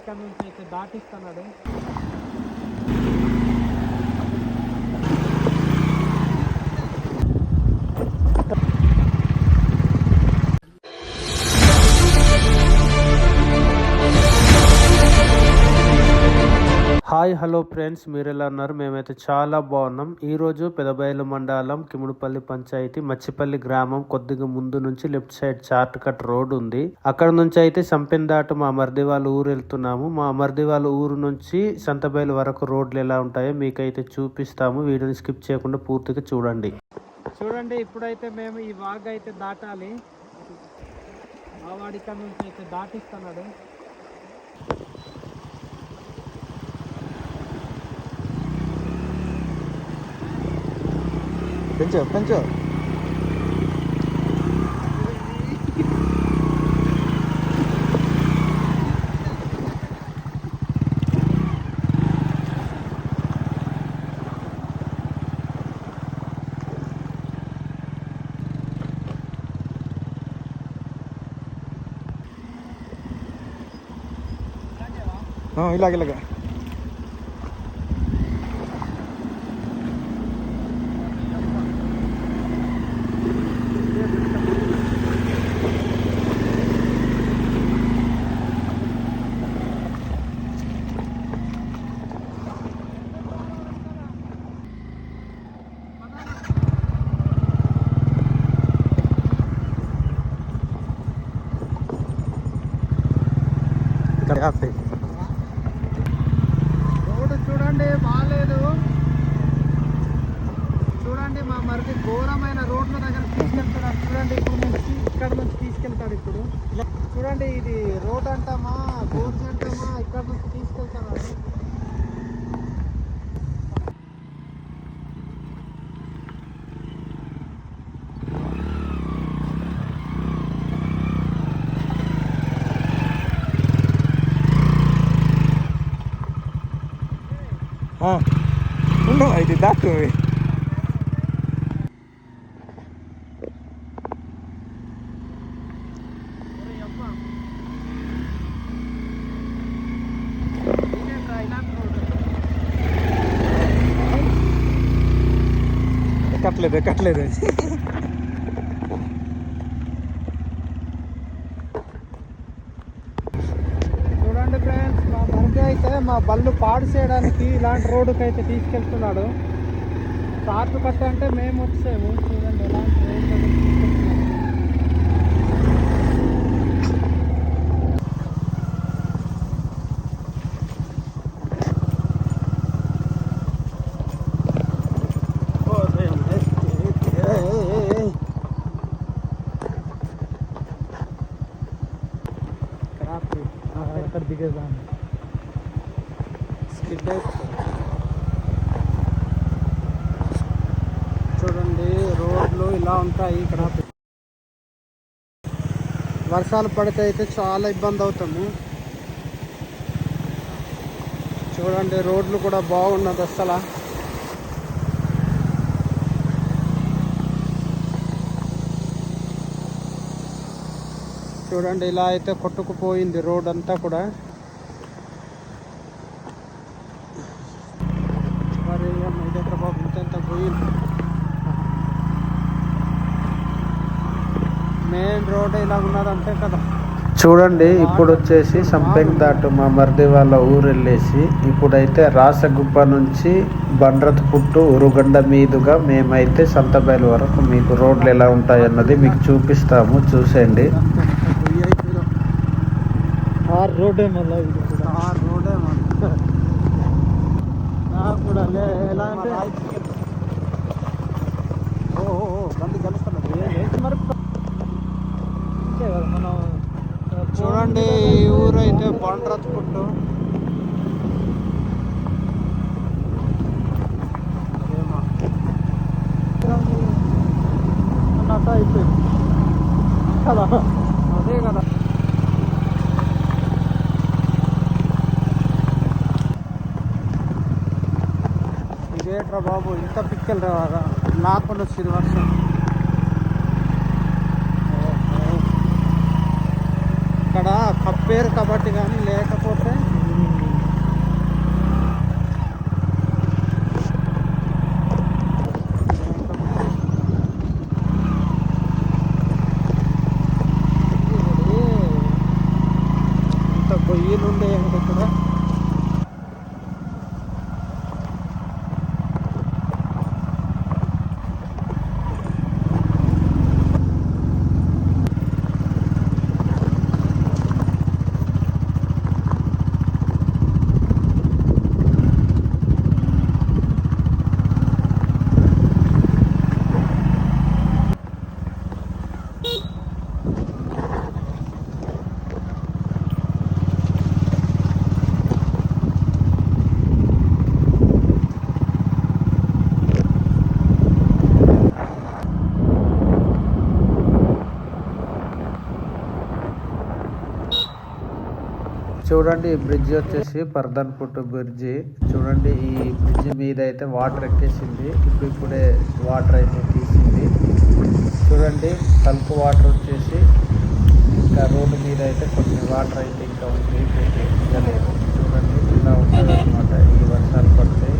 ఇక్కడ నుంచి అయితే దాటిస్తున్నాడు. హాయ్ హలో ఫ్రెండ్స్ మీరు ఎలా ఉన్నారు? మేమైతే చాలా బాగున్నాం. ఈరోజు పెదబయలు మండలం కిముడుపల్లి పంచాయతీ మచ్చిపల్లి గ్రామం కొద్దిగా ముందు నుంచి లెఫ్ట్ సైడ్ చార్ట్ కట్ రోడ్ ఉంది. అక్కడ నుంచి అయితే సంపెన్ దాటు మా మర్ది వాళ్ళ ఊరు వెళ్తున్నాము. మా మర్ది వాళ్ళ ఊరు నుంచి సంతబయలు వరకు రోడ్లు ఎలా ఉంటాయో మీకైతే చూపిస్తాము. వీడియోని స్కిప్ చేయకుండా పూర్తిగా చూడండి. చూడండి ఇప్పుడైతే మేము ఈ వాగ్ అయితే దాటాలి. మా వాడి నుంచి అయితే దాటిస్తున్నాడు. పెంచో పెంచో ఇలాగ ఇలాగ ఇక్కడ యాభై రోడ్డు చూడండి బాగాలేదు చూడండి మా మరి ఘోరమైన రోడ్ల దగ్గర తీసుకెళ్తున్నాడు. చూడండి ఇప్పుడు నుంచి ఇక్కడ నుంచి తీసుకెళ్తాడు ఇప్పుడు. చూడండి ఇది రోడ్ అంటామా గోర్స్ అంటామా ఇక్కడ నుంచి తీసుకెళ్తాడు. ఉండు ఇది దాటు ఎక్కట్లేదు ఎక్కట్లేదు చూడండి ఫ్రెండ్స్ మా మరిది అయితే మా బళ్ళు పాడు చేయడానికి ఇలాంటి రోడ్డుకి అయితే తీసుకెళ్తున్నాడు. షార్ట్ కట్ట అంటే మేము వచ్చాము చూడండి ఎలాంటి రోడ్డు దగ్గర తీసుకెళ్తున్నాడు. క్రాప్ ఎక్కడ దిగేదాన్ని స్కిడ్ చూడండి రోడ్లు ఇలా ఉంటాయి ఇక్కడ. వర్షాలు పడితే అయితే చాలా ఇబ్బంది అవుతాము. చూడండి రోడ్లు కూడా బాగున్నది అసలు చూడండి ఇలా అయితే కొట్టుకుపోయింది రోడ్ అంతా కూడా. ఇదెక్కడ బాబు ఇంత పోయింది మెయిన్ రోడ్ ఇలా ఉన్నది అంతే కదా. చూడండి ఇప్పుడు వచ్చేసి సంపెంగ్ దాటు మా మరిది వాళ్ళ ఊరు వెళ్ళేసి ఇప్పుడైతే రాసగుప్ప నుంచి బండ్రత్ పుట్టు ఉరుగండ మీదుగా మేమైతే సంతబయలు వరకు మీకు రోడ్లు ఎలా ఉంటాయి అన్నది మీకు చూపిస్తాము చూసేయండి. రోడ్డే మళ్ళీ ఇది కూడా ఆ రోడే మన నాకు కూడా ఎలా అంటే ఓ కలుస్తున్నది మరి అంతే కదా మనం చూడండి ఈ ఊరు అయితే బండ్రత్ పుట్టు ఏమో. అన్నట్టు అయిపోయింది. కదా. అదే కదా. రా బాబు ఇంత పిక్కలు రావాలా నాకుండా వచ్చింది వర్షం ఇక్కడ కప్పేరు కాబట్టి కానీ లేకపోతే ఇంత గొయ్యలుండే ఇక్కడ? చూడండి ఈ బ్రిడ్జ్ వచ్చేసి పర్దన్పుట్టు బ్రిడ్జి చూడండి ఈ బ్రిడ్జ్ మీద అయితే వాటర్ ఎక్కేసింది. ఇప్పుడు ఇప్పుడే వాటర్ అయితే తీసింది. చూడండి తలుపు వాటర్ వచ్చేసి ఇంకా రోడ్డు మీద అయితే కొన్ని వాటర్ అయితే ఇంకా ఉంది. చూడండి ఇలా ఉంటుంది అనమాట ఈ వర్షాలు పడితే